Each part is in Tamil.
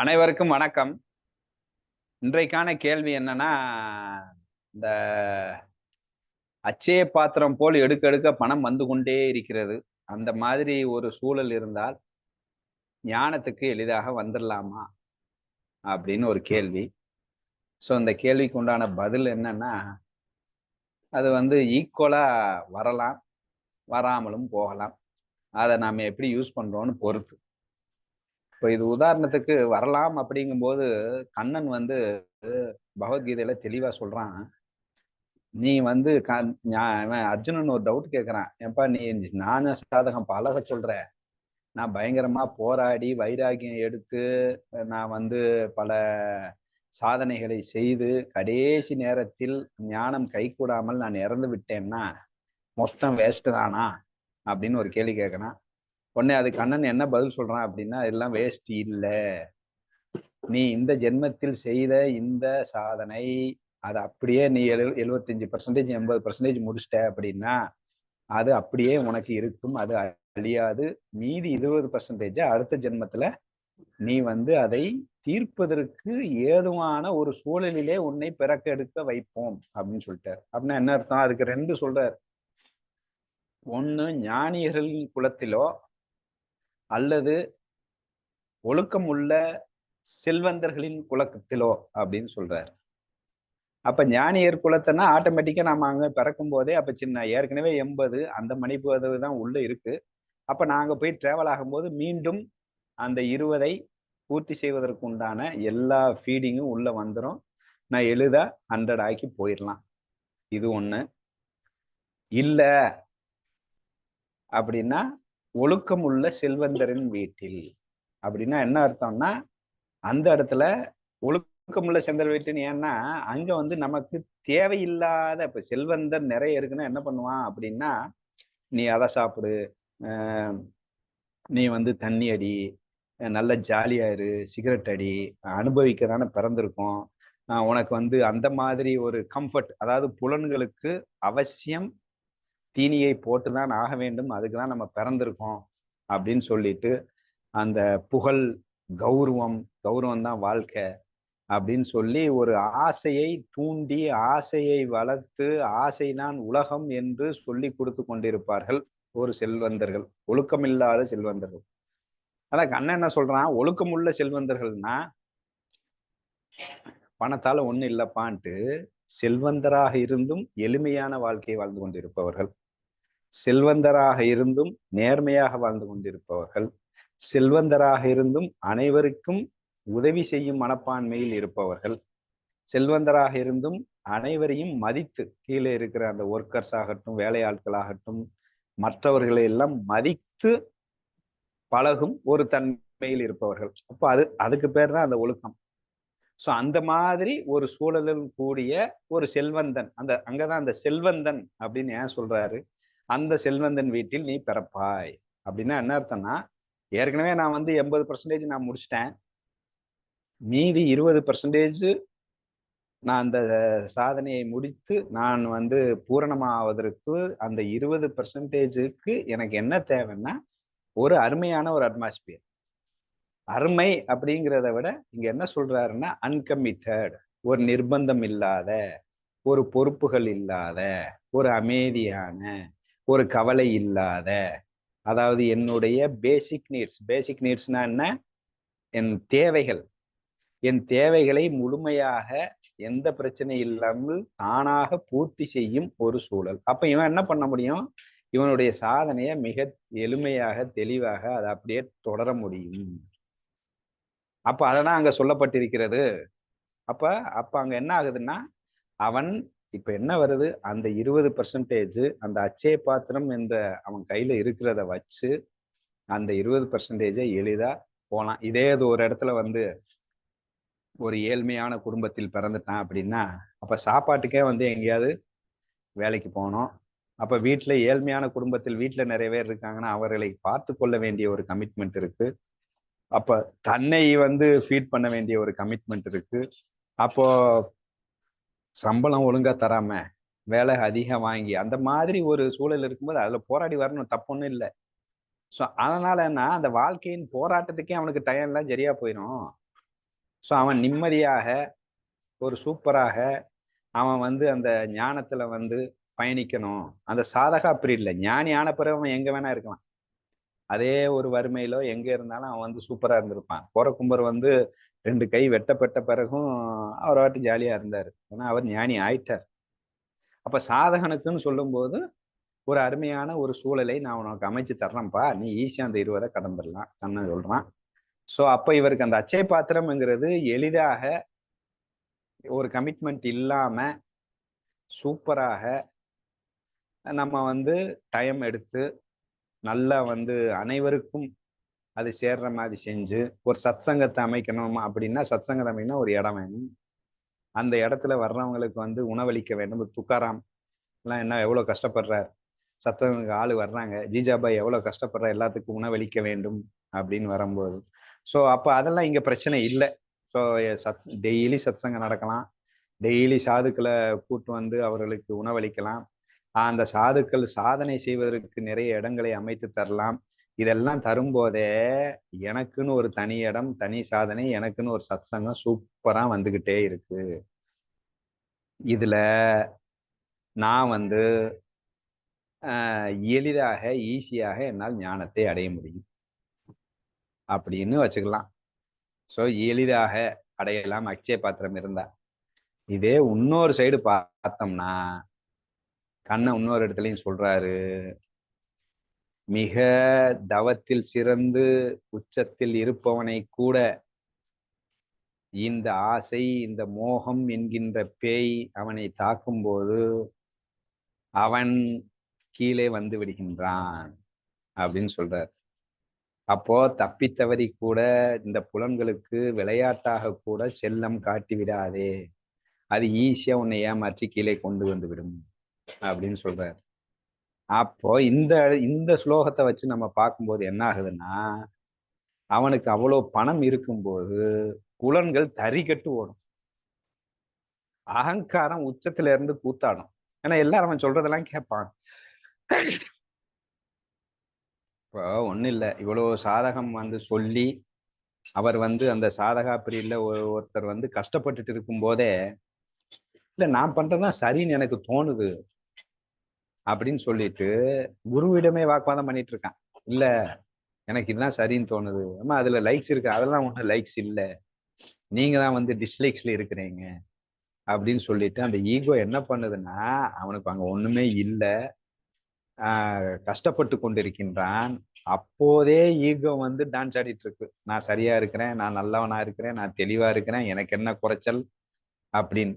அனைவருக்கும் வணக்கம். இன்றைக்கான கேள்வி என்னன்னா இந்த அச்சய பாத்திரம் போல் எடுக்க எடுக்க பணம் வந்து கொண்டே இருக்கிறது. அந்த மாதிரி ஒரு சூழல் இருந்தால் ஞானத்துக்கு எளிதாக வந்துடலாமா அப்படின்னு ஒரு கேள்வி. ஸோ இந்த கேள்விக்கு உண்டான பதில் என்னன்னா அது வந்து ஈக்குவலாக வரலாம் வராமலும் போகலாம். அதை நாம் எப்படி யூஸ் பண்ணுறோன்னு பொறுத்து. இப்போ இது உதாரணத்துக்கு வரலாம் அப்படிங்கும்போது கண்ணன் வந்து பகவத்கீதையில தெளிவா சொல்றான். நீ வந்து அர்ஜுனன் ஒரு டவுட் கேட்கறான் ஏப்பா நீ ஞான சாதகம் பழக சொல்ற? நான் பயங்கரமா போராடி வைராகியம் எடுத்து நான் வந்து பல சாதனைகளை செய்து கடைசி நேரத்தில் ஞானம் கைகூடாமல் நான் இறந்து விட்டேன்னா மொத்தம் வேஸ்ட் தானா? அப்படின்னு ஒரு கேள்வி கேட்கறான் உடனே அது கண்ணன் என்ன பதில் சொல்றான் அப்படின்னா எல்லாம் வேஸ்ட் இல்லை. நீ இந்த ஜென்மத்தில் செய்த இந்த சாதனை அது அப்படியே நீ எழு எழுபத்தஞ்சு பர்சன்டேஜ் எண்பது பர்சன்டேஜ் முடிச்சிட்ட அப்படின்னா அது அப்படியே உனக்கு இருக்கும் அது அழியாது. மீதி இருபது பர்சன்டேஜ் அடுத்த ஜென்மத்துல நீ வந்து அதை தீர்ப்பதற்கு ஏதுவான ஒரு சூழலிலே உன்னை பிறக்க எடுக்க வைப்போம் அப்படின்னு சொல்லிட்டார். அப்படின்னா என்ன அர்த்தம்? அதுக்கு ரெண்டு சொல்றார். ஒண்ணு ஞானியர்களின் குலத்திலோ அல்லது ஒழுக்கம் உள்ள செல்வந்தர்களின் குலத்திலோ அப்படின்னு சொல்றாரு. அப்ப ஞானியர் குலத்தைன்னா ஆட்டோமேட்டிக்கா நாம அங்க பிறக்கும் போதே அப்ப சின்ன ஏற்கனவே எண்பது அந்த மணிப்பு தான் உள்ள இருக்கு. அப்ப நாங்க போய் டிராவல் ஆகும்போது மீண்டும் அந்த இருபதை பூர்த்தி செய்வதற்கு உண்டான எல்லா ஃபீடிங்கும் உள்ள வந்துடும் நான் எழுத ஹண்ட்ரட் ஆக்கி போயிடலாம் இது ஒண்ணு. இல்ல அப்படின்னா ஒழுக்கம் உள்ள செல்வந்தரின் வீட்டில். அப்படின்னா என்ன அர்த்தம்னா அந்த இடத்துல ஒழுக்கமுள்ள செந்தர் வீட்டுன்னு ஏன்னா அங்க வந்து நமக்கு தேவையில்லாத இப்ப செல்வந்தர் நிறைய இருக்குன்னா என்ன பண்ணுவான் அப்படின்னா நீ அதை சாப்பிடு நீ வந்து தண்ணி அடி நல்ல ஜாலியாயிரு சிகரெட் அடி அனுபவிக்க தானே பிறந்திருக்கோம் உனக்கு வந்து அந்த மாதிரி ஒரு கம்ஃபர்ட் அதாவது புலன்களுக்கு அவசியம் தீனியை போட்டு தான் ஆக வேண்டும் அதுக்கு தான் நம்ம பிறந்திருக்கோம் அப்படின்னு சொல்லிட்டு அந்த புகழ் கௌரவம் கௌரவம் தான் வாழ்க்கை அப்படின்னு சொல்லி ஒரு ஆசையை தூண்டி ஆசையை வளர்த்து ஆசை தான் உலகம் என்று சொல்லி கொடுத்து கொண்டிருப்பார்கள் ஒரு செல்வந்தர்கள் ஒழுக்கமில்லாத செல்வந்தர்கள். அதான் கண்ணன் என்ன சொல்றான்? ஒழுக்கமுள்ள செல்வந்தர்கள்னா பணத்தால ஒண்ணு இல்லப்பான்ட்டு செல்வந்தராக இருந்தும் எளிமையான வாழ்க்கையை வாழ்ந்து கொண்டிருப்பவர்கள். செல்வந்தராக இருந்தும் நேர்மையாக வாழ்ந்து கொண்டிருப்பவர்கள் செல்வந்தராக இருந்தும் அனைவருக்கும் உதவி செய்யும் மனப்பான்மையில் இருப்பவர்கள் செல்வந்தராக இருந்தும் அனைவரையும் மதித்து கீழே இருக்கிற அந்த ஒர்க்கர்ஸ் ஆகட்டும் வேலையாட்களாகட்டும் மற்றவர்களை எல்லாம் மதித்து பழகும் ஒரு தன்மையில் இருப்பவர்கள். அப்போ அது அதுக்கு பேர் தான் அந்த ஒழுக்கம். ஸோ அந்த மாதிரி ஒரு சூழலில் கூடிய ஒரு செல்வந்தன் அந்த அங்கதான் அந்த செல்வந்தன் அப்படின்னு ஏன் சொல்றாரு? அந்த செல்வந்தன் வீட்டில் நீ பிறப்பாய். அப்படின்னா என்ன அர்த்தம்னா ஏற்கனவே நான் வந்து எண்பது பர்சன்டேஜ் நான் முடிச்சிட்டேன். மீதி இருபது பர்சன்டேஜ் நான் அந்த சாதனையை முடித்து நான் வந்து பூரணமாவதற்கு அந்த இருபது பர்சன்டேஜுக்கு எனக்கு என்ன தேவைன்னா ஒரு அருமையான ஒரு அட்மாஸ்பியர் அருமை அப்படிங்கிறத விட இங்க என்ன சொல்றாருன்னா அன்கமிட்டட் ஒரு நிர்பந்தம் இல்லாத ஒரு பொறுப்புகள் இல்லாத ஒரு அமைதியான ஒரு கவலை இல்லாத அதாவது என்னுடைய பேசிக் நீட்ஸ் பேசிக் நீட்ஸ்னா என்ன? என் தேவைகள். என் தேவைகளை முழுமையாக எந்த பிரச்சனை இல்லாமல் தானாக பூர்த்தி செய்யும் ஒரு சூழல். அப்ப இவன் என்ன பண்ண முடியும்? இவனுடைய சாதனையை மிக எளிமையாக தெளிவாக அதை அப்படியே தொடர முடியும். அப்ப அதான் அங்க சொல்லப்பட்டிருக்கிறது. அப்ப அப்ப அங்க என்ன ஆகுதுன்னா அவன் இப்ப என்ன வருது? அந்த இருபது பர்சன்டேஜ் அந்த அச்சய பாத்திரம் என்ற அவன் கையில இருக்கிறத வச்சு அந்த இருபது பர்சன்டேஜை எளிதா போகலாம் இதே அது ஒரு இடத்துல வந்து ஒரு ஏழ்மையான குடும்பத்தில் பிறந்துட்டான் அப்படின்னா அப்ப சாப்பாட்டுக்கே வந்து எங்கேயாவது வேலைக்கு போகணும். அப்ப வீட்டுல ஏழ்மையான குடும்பத்தில் வீட்டுல நிறைய பேர் இருக்காங்கன்னா அவர்களை பார்த்து கொள்ள வேண்டிய ஒரு கமிட்மெண்ட் இருக்கு. அப்ப தன்னை வந்து ஃபீட் பண்ண வேண்டிய ஒரு கமிட்மெண்ட் இருக்கு. அப்போ சம்பளம் ஒழுங்கா தராம வேலை அதிகம் வாங்கி அந்த மாதிரி ஒரு சூழல் இருக்கும்போது அதுல போராடி வரணும் தப்புன்னு இல்லை. ஸோ அதனால என்ன அந்த வாழ்க்கையின் போராட்டத்துக்கே அவனுக்கு டயம்லாம் சரியா போயிடும் ஸோ அவன் நிம்மதியாக ஒரு சூப்பராக அவன் வந்து அந்த ஞானத்துல வந்து பயணிக்கணும். அந்த சாதகா அப்படி இல்லை ஞானி ஆன பிறகு அவன் எங்க வேணா இருக்கலாம். அதே ஒரு வறுமையிலோ எங்க இருந்தாலும் அவன் வந்து சூப்பரா இருந்திருப்பான். போறக்கும்பர் வந்து ரெண்டு கை வெட்டப்பட்ட பிறகும் அவர் வாட்டி ஜாலியாக இருந்தார். ஏன்னா அவர் ஞானி ஆயிட்டார். அப்போ சாதகனுக்குன்னு சொல்லும்போது ஒரு அருமையான ஒரு சூழலை நான் உனக்கு அமைச்சு தர்றேன்ப்பா. நீ ஈஸியாக அந்த இருவரை கடந்துடலாம் கண்ணன் சொல்கிறான் ஸோ அப்போ இவருக்கு அந்த அச்சய பாத்திரம்ங்கிறது எளிதாக ஒரு கமிட்மெண்ட் இல்லாமல் சூப்பராக நம்ம வந்து டைம் எடுத்து நல்லா வந்து அனைவருக்கும் அது சேர்ற மாதிரி செஞ்சு ஒரு சத்சங்கத்தை அமைக்கணும் அப்படின்னா சத்சங்கத்தை அமைக்கணும் ஒரு இடம் வேணும். அந்த இடத்துல வர்றவங்களுக்கு வந்து உணவளிக்க வேண்டும். துக்காராம் எல்லாம் என்ன எவ்வளோ கஷ்டப்படுறார்? சத்தங்க ஆள் வர்றாங்க. ஜிஜாபாய் எவ்வளோ கஷ்டப்படுற எல்லாத்துக்கும் உணவளிக்க வேண்டும் அப்படின்னு வரும்போது. ஸோ அப்போ அதெல்லாம் இங்கே பிரச்சனை இல்லை. ஸோ சத் டெய்லி சத்சங்கம் நடக்கலாம். டெய்லி சாதுக்களை கூட்டு வந்து அவர்களுக்கு உணவளிக்கலாம். அந்த சாதுக்கள் சாதனை செய்வதற்கு நிறைய இடங்களை அமைத்து தரலாம். இதெல்லாம் தரும்போதே எனக்குன்னு ஒரு தனி இடம் தனி சாதனை எனக்குன்னு ஒரு சத்சங்கம் சூப்பரா வந்துகிட்டே இருக்கு. இதுல நான் வந்து எளிதாக ஈஸியாக என்னால் ஞானத்தை அடைய முடியும். அப்படின்னு வச்சுக்கலாம். ஸோ எளிதாக அடையலாம் அக்ஷய பாத்திரம் இருந்தா. இதே இன்னொரு சைடு பார்த்தோம்னா கண்ணை இன்னொரு இடத்துலையும் சொல்றாரு. மிக தவத்தில் சிறந்து உச்சத்தில் இருப்பவனை கூட இந்த ஆசை இந்த மோகம் என்கின்ற பேய் அவனை தாக்கும்போது அவன் கீழே வந்து விடுகின்றான் அப்படின்னு சொல்றார். அப்போ தப்பித்தவறி கூட இந்த புலன்களுக்கு விளையாட்டாக கூட செல்லம் காட்டி விடாதே. அது ஈஸியா உன்னை ஏமாற்றி கீழே கொண்டு வந்து விடும் அப்படின்னு சொல்றாரு. அப்போ இந்த இந்த ஸ்லோகத்தை வச்சு நம்ம பார்க்கும்போது என்ன ஆகுதுன்னா அவனுக்கு அவ்வளோ பணம் இருக்கும்போது புலன்கள் கட்டு ஓடும். அகங்காரம் உச்சத்துல இருந்து கூத்தாடும். ஏன்னா எல்லாரும் அவன் சொல்றதெல்லாம் கேட்பான். இப்போ ஒன்றும் இல்லை. இவ்வளோ சாதகம் வந்து சொல்லி அவர் வந்து அந்த சாதகா பிரியில் ஒருத்தர் வந்து கஷ்டப்பட்டுட்டு இருக்கும் போதே இல்லை நான் பண்றதுதான் சரின்னு எனக்கு தோணுது. அப்படின்னு சொல்லிட்டு குருவிடமே வாக்குவாதம் பண்ணிட்டு இருக்கான் இல்ல எனக்கு இதுதான் சரின்னு தோணுது. ஆமா அதுல லைக்ஸ் இருக்கு. அதெல்லாம் ஒன்றும் லைக்ஸ் இல்லை. நீங்க தான் வந்து டிஸ்லைக்ஸ்ல இருக்கிறீங்க. அப்படின்னு சொல்லிட்டு அந்த ஈகோ என்ன பண்ணுதுன்னா அவனுக்கு அங்க ஒண்ணுமே இல்லை. கஷ்டப்பட்டு கொண்டிருக்கின்றான். அப்போதே ஈகோ வந்து டான்ஸ் ஆடிட்டு இருக்கு நான் சரியா இருக்கிறேன். நான் நல்லவனா இருக்கிறேன். நான் தெளிவா இருக்கிறேன். எனக்கு என்ன குறைச்சல்? அப்படின்னு.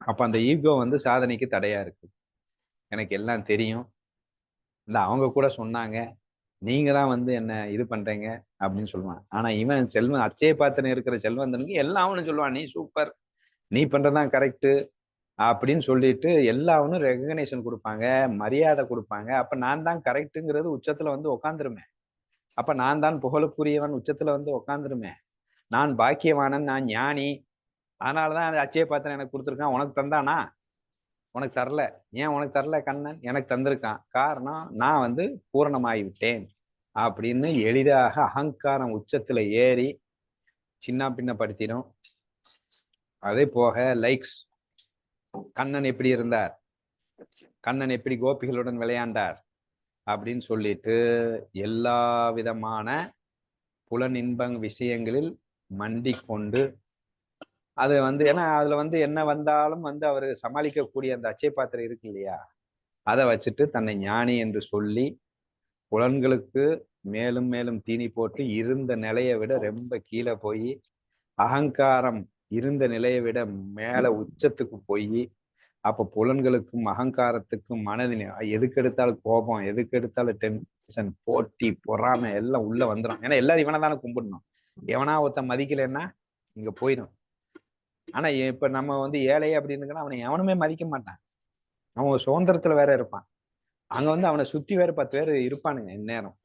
அப்ப அந்த ஈகோ வந்து சாதனைக்கு தடையா இருக்கு. எனக்கு எல்லாம் தெரியும். இல்லை அவங்க கூட சொன்னாங்க. நீங்க தான் வந்து என்ன இது பண்றீங்க அப்படின்னு சொல்லுவான். ஆனா இவன் செல்வன் அச்சய பாத்திரம் இருக்கிற செல்வந்தனுக்கு எல்லாம் அவனு சொல்லுவான் நீ சூப்பர் நீ பண்றதான் கரெக்டு அப்படின்னு சொல்லிட்டு எல்லாவனும் ரெகக்னேஷன் கொடுப்பாங்க மரியாதை கொடுப்பாங்க. அப்ப நான் தான் கரெக்டுங்கிறது உச்சத்துல வந்து உக்காந்துருமே. அப்ப நான் தான் புகழுக்குரியவன் உச்சத்துல வந்து உக்காந்துருமே. நான் பாக்கியவானன் நான் ஞானி. அதனாலதான் தான் அச்சய பாத்திரம் எனக்கு கொடுத்துருக்கான். உனக்கு தந்தானா? உனக்கு தரல. ஏன் உனக்கு தரல கண்ணன்? எனக்கு தந்திருக்கான். காரணம் நான் வந்து பூரணமாகிவிட்டேன் அப்படின்னு எளிதாக அகங்காரம் உச்சத்துல ஏறி சின்ன பின்னப்படுத்திடும் அதே போக லைக்ஸ் கண்ணன் எப்படி இருந்தார்? கண்ணன் எப்படி கோபிகளுடன் விளையாண்டார்? அப்படின்னு சொல்லிட்டு எல்லா விதமான புலனின்பங் விஷயங்களில் மண்டி கொண்டு அது வந்து ஏன்னா அதுல வந்து என்ன வந்தாலும் வந்து அவர் சமாளிக்கக்கூடிய அந்த அச்சை பாத்திரம் இருக்கு இல்லையா? அதை வச்சுட்டு தன்னை ஞானி என்று சொல்லி புலன்களுக்கு மேலும் மேலும் தீனி போட்டு இருந்த நிலையை விட ரொம்ப கீழே போய் அகங்காரம் இருந்த நிலையை விட மேல உச்சத்துக்கு போய் அப்ப புலன்களுக்கும் அகங்காரத்துக்கும் மனதின் எதுக்கு எடுத்தாலும் கோபம் எதுக்கு எடுத்தாலும் டென்ஷன் போட்டி பொறாமை எல்லாம் உள்ள வந்துடும் ஏன்னா எல்லாரும் இவனை தானே கும்பிடணும். எவனா ஒருத்த மதிக்கலைன்னா இங்க போயிடும். ஆனா இப்ப நம்ம வந்து ஏழை அப்படின்னு அவனை எவனுமே மதிக்க மாட்டான். அவன் சுதந்திரத்துல வேற இருப்பான். அங்க வந்து அவனை சுத்தி வேற பத்து பேர் இருப்பானுங்க இந்நேரம்.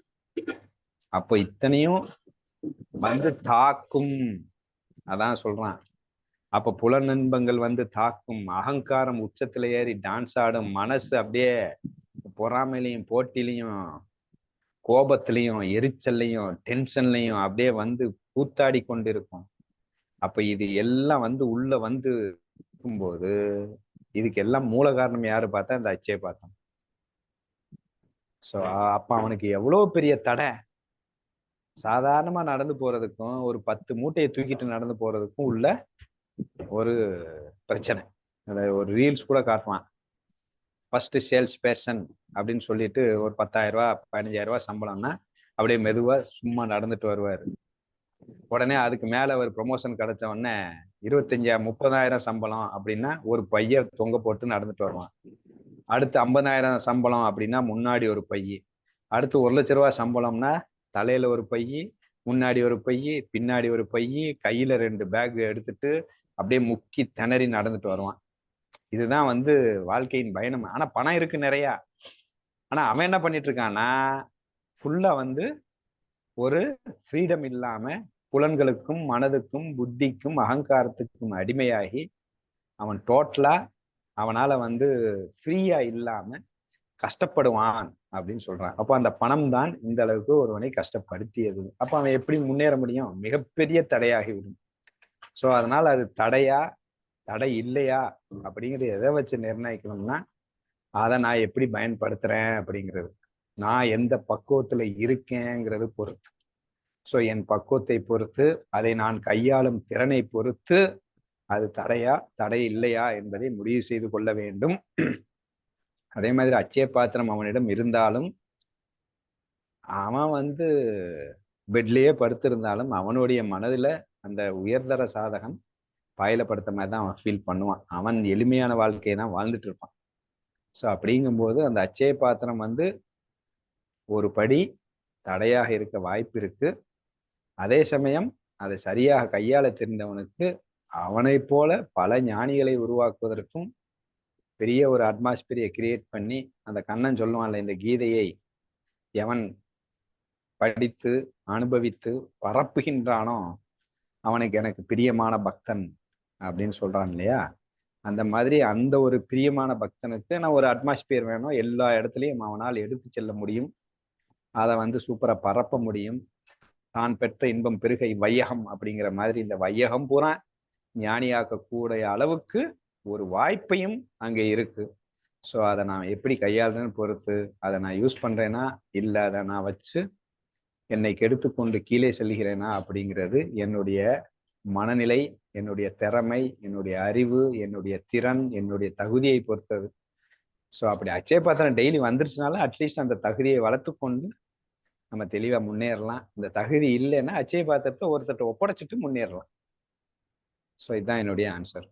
அப்போ இத்தனையும் வந்து தாக்கும். அதான் சொல்றான். அப்ப புலநன்பங்கள் வந்து தாக்கும். அகங்காரம் உச்சத்துல ஏறி டான்ஸ் ஆடும் மனசு அப்படியே பொறாமையிலையும் போட்டிலையும் கோபத்திலையும் எரிச்சல்லையும் டென்ஷன்லையும் அப்படியே வந்து கூத்தாடி கொண்டு இருக்கும் அப்ப இது எல்லாம் வந்து உள்ள வந்து இருக்கும்போது இதுக்கு எல்லாம் மூல காரணம் யாரு பார்த்தா இந்த அச்சே பார்த்தான் ஸோ அப்ப அவனுக்கு எவ்வளவு பெரிய தடை. சாதாரணமா நடந்து போறதுக்கும் ஒரு பத்து மூட்டையை தூக்கிட்டு நடந்து போறதுக்கும் உள்ள ஒரு பிரச்சனை. ஒரு ரீல்ஸ் கூட காட்டுவான். ஃபர்ஸ்ட் சேல்ஸ் பேர்சன் அப்படின்னு சொல்லிட்டு ஒரு பத்தாயிரம் ரூபா பதினஞ்சாயிரம் ரூபா சம்பளம்னா அப்படியே மெதுவா சும்மா நடந்துட்டு வருவாரு. உடனே அதுக்கு மேலே ஒரு ப்ரொமோஷன் கிடைச்ச உடனே இருபத்தஞ்சா முப்பதாயிரம் சம்பளம் அப்படின்னா ஒரு பைய தொங்க போட்டு நடந்துட்டு வருவான். அடுத்து ஐம்பதாயிரம் சம்பளம் அப்படின்னா முன்னாடி ஒரு பைய. அடுத்து ஒரு லட்ச ரூபா சம்பளம்னா தலையில ஒரு பைய முன்னாடி ஒரு பைய பின்னாடி ஒரு பைய கையில ரெண்டு பேக் எடுத்துட்டு அப்படியே முக்கி திணறி நடந்துட்டு வருவான். இதுதான் வந்து வாழ்க்கையின் பயணம். ஆனா பணம் இருக்கு நிறையா. ஆனா அவன் என்ன பண்ணிட்டு இருக்கான்னா ஃபுல்லா வந்து ஒரு ஃப்ரீடம் இல்லாம புலன்களுக்கும் மனதுக்கும் புத்திக்கும் அகங்காரத்துக்கும் அடிமையாகி அவன் டோட்டலா அவனால வந்து ஃப்ரீயா இல்லாம கஷ்டப்படுவான் அப்படின்னு சொல்றான். அப்போ அந்த பணம் தான் இந்த அளவுக்கு ஒருவனை கஷ்டப்படுத்தியது. அப்ப அவன் எப்படி முன்னேற முடியும்? மிகப்பெரிய தடையாகி விடும் ஸோ அதனால அது தடையா தடை இல்லையா அப்படிங்கிறது எதை வச்சு நிர்ணயிக்கணும்னா அதை நான் எப்படி பயன்படுத்துறேன் அப்படிங்கிறது. நான் எந்த பக்குவத்துல இருக்கேங்கிறது பொறுத்து. ஸோ என் பக்குவத்தை பொறுத்து அதை நான் கையாளும் திறனை பொறுத்து அது தடையா தடை இல்லையா என்பதை முடிவு செய்து கொள்ள வேண்டும். அதே மாதிரி அச்சய பாத்திரம் அவனிடம் இருந்தாலும் அவன் வந்து பெட்லேயே படுத்திருந்தாலும் அவனுடைய மனதில் அந்த உயர்தர சாதகம் பாயிலப்படுத்த மாதிரி தான் அவன் ஃபீல் பண்ணுவான். அவன் எளிமையான வாழ்க்கையை தான் வாழ்ந்துட்டு இருப்பான். ஸோ அப்படிங்கும்போது அந்த அச்சய பாத்திரம் வந்து ஒரு படி தடையாக இருக்க வாய்ப்பு இருக்கு. அதே சமயம் அதை சரியாக கையாள தெரிந்தவனுக்கு அவனை போல பல ஞானிகளை உருவாக்குவதற்கும் பெரிய ஒரு அட்மாஸ்பியரை கிரியேட் பண்ணி அந்த கண்ணன் சொல்லுவான்ல இந்த கீதையை எவன் படித்து அனுபவித்து பரப்புகின்றானோ அவனுக்கு எனக்கு பிரியமான பக்தன் அப்படின்னு சொல்றான் இல்லையா? அந்த மாதிரி அந்த ஒரு பிரியமான பக்தனுக்கு நான் ஒரு அட்மாஸ்பியர் வேணும்? எல்லா இடத்துலையும் அவனால் எடுத்து செல்ல முடியும். அதை வந்து சூப்பராக பரப்ப முடியும். தான் பெற்ற இன்பம் பெருகை வையகம் அப்படிங்கிற மாதிரி இந்த வையகம் பூரா ஞானியாக்கக்கூடிய அளவுக்கு ஒரு வாய்ப்பையும் அங்கே இருக்கு. ஸோ அதை நான் எப்படி கையாளுறேன்னு பொறுத்து அதை நான் யூஸ் பண்றேன்னா இல்லை அதை நான் வச்சு என்னை கெடுத்து கொண்டு கீழே செல்கிறேனா? அப்படிங்கிறது என்னுடைய மனநிலை என்னுடைய திறமை என்னுடைய அறிவு என்னுடைய திறன் என்னுடைய தகுதியை பொறுத்தது. ஸோ அப்படி அச்சய பாத்திரம் டெய்லி வந்துருச்சுனால அட்லீஸ்ட் அந்த தகுதியை வளர்த்து கொண்டு நம்ம தெளிவா முன்னேறலாம். இந்த தகுதி இல்லைன்னா அச்சய பாத்திரத்தை ஒருத்தட்ட ஒப்படைச்சிட்டு முன்னேறலாம். ஸோ இதுதான் என்னுடைய ஆன்சர்